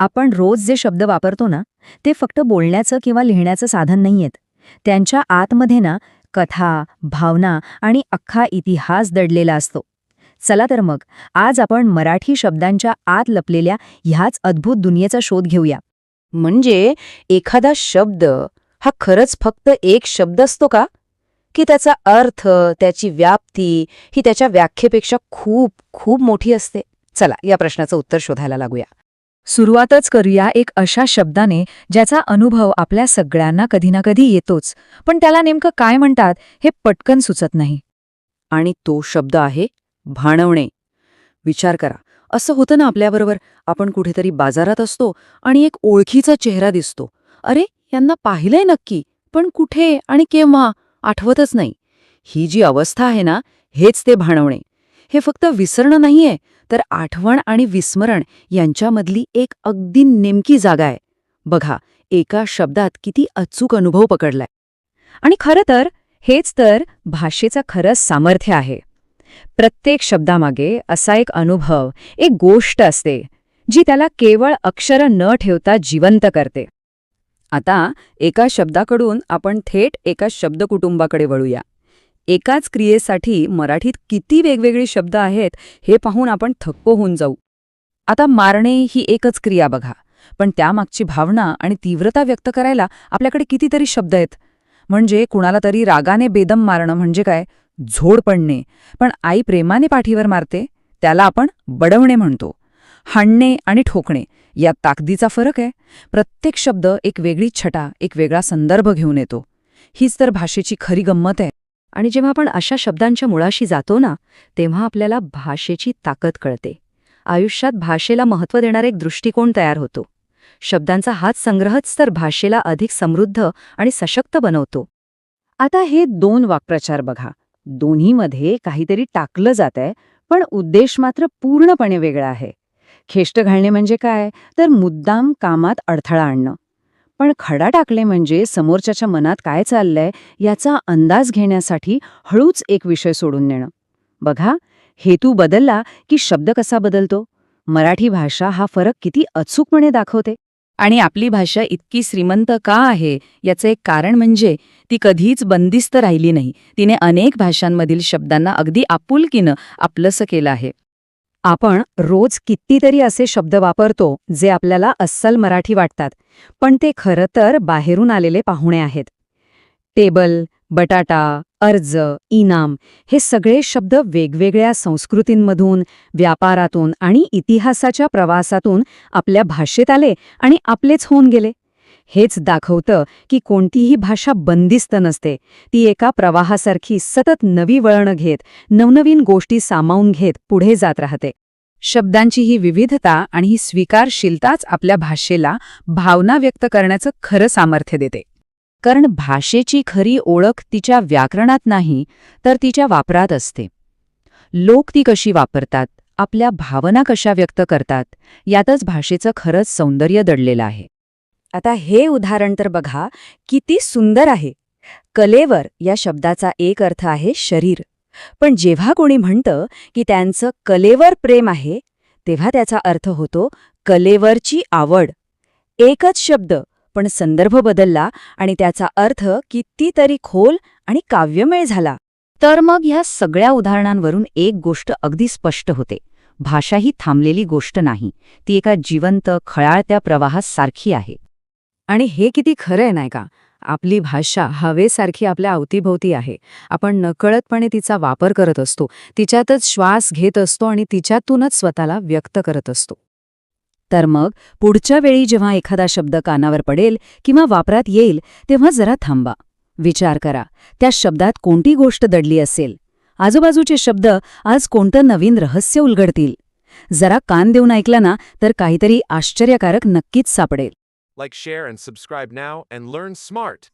आपण रोज जे शब्द वापरतो ना ते फक्त बोलण्याचं किंवा लिहिण्याचं साधन नाहीयेत. त्यांच्या आतमध्ये ना कथा भावना आणि अख्खा इतिहास दडलेला असतो. चला तर मग आज आपण मराठी शब्दांच्या आत लपलेल्या ह्याच अद्भुत दुनियेचा शोध घेऊया. म्हणजे एखादा शब्द हा खरंच फक्त एक शब्द असतो का? की त्याचा अर्थ त्याची व्याप्ती ही त्याच्या व्याख्येपेक्षा खूप खूप मोठी असते. चला या प्रश्नाचं उत्तर शोधायला लागूया. सुरुवातच करूया एक अशा शब्दाने ज्याचा अनुभव आपल्या सगळ्यांना कधी ना कधी येतोच. पण त्याला नेमकं काय म्हणतात हे पटकन सुचत नाही. आणि तो शब्द आहे भाणवणे. विचार करा. असं होतं ना आपल्याबरोबर? आपण कुठेतरी बाजारात असतो आणि एक ओळखीचा चेहरा दिसतो. अरे यांना पाहिलंय नक्की. पण कुठे आणि केव्हा? आठवतच नाही. ही जी अवस्था आहे ना हेच ते भाणवणे. हे फक्त विसरणं नाहीये तर आठवण आणि विस्मरण यांच्यामधली एक अगदी नेमकी जागा आहे. बघा एका शब्दात किती अचूक अनुभव पकडलाय. आणि खरं तर हेच तर भाषेचं खरंच सामर्थ्य आहे. प्रत्येक शब्दामागे असा एक अनुभव एक गोष्ट असते जी त्याला केवळ अक्षरं न ठेवता जिवंत करते. आता एका शब्दाकडून आपण थेट एका शब्दकुटुंबाकडे वळूया. एकाच क्रियेसाठी मराठीत किती वेगवेगळे शब्द आहेत हे पाहून आपण थक्क होऊन जाऊ. आता मारणे ही एकच क्रिया बघा. पण त्यामागची भावना आणि तीव्रता व्यक्त करायला आपल्याकडे कितीतरी शब्द आहेत. म्हणजे कुणाला तरी रागाने बेदम मारणं म्हणजे काय? झोड पडणे. पण आई प्रेमाने पाठीवर मारते त्याला आपण बडवणे म्हणतो. हाणणे आणि ठोकणे यात ताकदीचा फरक आहे. प्रत्येक शब्द एक वेगळी छटा एक वेगळा संदर्भ घेऊन येतो. हीच तर भाषेची खरी गंमत आहे. आणि जेव्हा आपण अशा शब्दांच्या मुळाशी जातो ना तेव्हा आपल्याला भाषेची ताकद कळते. आयुष्यात भाषेला महत्त्व देणारा एक दृष्टिकोन तयार होतो. शब्दांचा हाच संग्रहच तर भाषेला अधिक समृद्ध आणि सशक्त बनवतो. आता हे दोन वाक्प्रचार बघा. दोन्हीमध्ये काहीतरी टाकलं जात आहे पण उद्देश मात्र पूर्णपणे वेगळा आहे. खेष्ट घालणे म्हणजे काय? तर मुद्दाम कामात अडथळा आणणं. पण खडा टाकले म्हणजे समोरच्याच्या मनात काय चाललंय याचा अंदाज घेण्यासाठी हळूच एक विषय सोडून नेणं बघा हेतू बदलला की शब्द कसा बदलतो? मराठी भाषा हा फरक किती अचूकपणे दाखवते? आणि आपली भाषा इतकी श्रीमंत का आहे? याचं एक कारण म्हणजे ती कधीच बंदिस्त राहिली नाही. तिने अनेक भाषांमधील शब्दांना अगदी आपुलकीनं आपलंसं केलं आहे. आपण रोज कितीतरी असे शब्द वापरतो जे आपल्याला अस्सल मराठी वाटतात पण ते खरं तर बाहेरून आलेले पाहुणे आहेत. टेबल बटाटा अर्ज इनाम हे सगळे शब्द वेगवेगळ्या संस्कृतींमधून व्यापारातून आणि इतिहासाच्या प्रवासातून आपल्या भाषेत आले आणि आपलेच होऊन गेले. हेच दाखवतं की कोणतीही भाषा बंदिस्त नसते. ती एका प्रवाहासारखी सतत नवी वळणं घेत नवनवीन गोष्टी सामावून घेत पुढे जात राहते. शब्दांची ही विविधता आणि ही स्वीकारशीलताच आपल्या भाषेला भावना व्यक्त करण्याचं खरं सामर्थ्य देते. कारण भाषेची खरी ओळख तिच्या व्याकरणात नाही तर तिच्या वापरात असते. लोक ती कशी वापरतात आपल्या भावना कशा व्यक्त करतात यातच भाषेचं खरंच सौंदर्य दडलेलं आहे. आता हे उदाहरण तर बघा किती सुंदर आहे. कलेवर या शब्दाचा एक अर्थ आहे शरीर. पण जेव्हा कोणी म्हणतं की त्यांचं कलेवर प्रेम आहे तेव्हा त्याचा अर्थ होतो कलेवरची आवड. एकच शब्द पण संदर्भ बदलला आणि त्याचा अर्थ कितीतरी खोल आणि काव्यमय झाला. तर मग ह्या सगळ्या उदाहरणांवरून एक गोष्ट अगदी स्पष्ट होते. भाषा ही थांबलेली गोष्ट नाही. ती एका जिवंत खळाळत्या प्रवाहासारखी आहे. आणि हे किती खरं आहे नाही का? आपली भाषा हवेसारखी आपल्या अवतीभोवती आहे. आपण नकळतपणे तिचा वापर करत असतो. तिच्यातच श्वास घेत असतो आणि तिच्यातूनच स्वतःला व्यक्त करत असतो. तर मग पुढच्या वेळी जेव्हा एखादा शब्द कानावर पडेल किंवा वापरात येईल तेव्हा जरा थांबा. विचार करा त्या शब्दात कोणती गोष्ट दडली असेल? आजूबाजूचे शब्द आज कोणतं नवीन रहस्य उलगडतील? जरा कान देऊन ऐकला ना तर काहीतरी आश्चर्यकारक नक्कीच सापडेल. Like, share, and subscribe now and learn smart.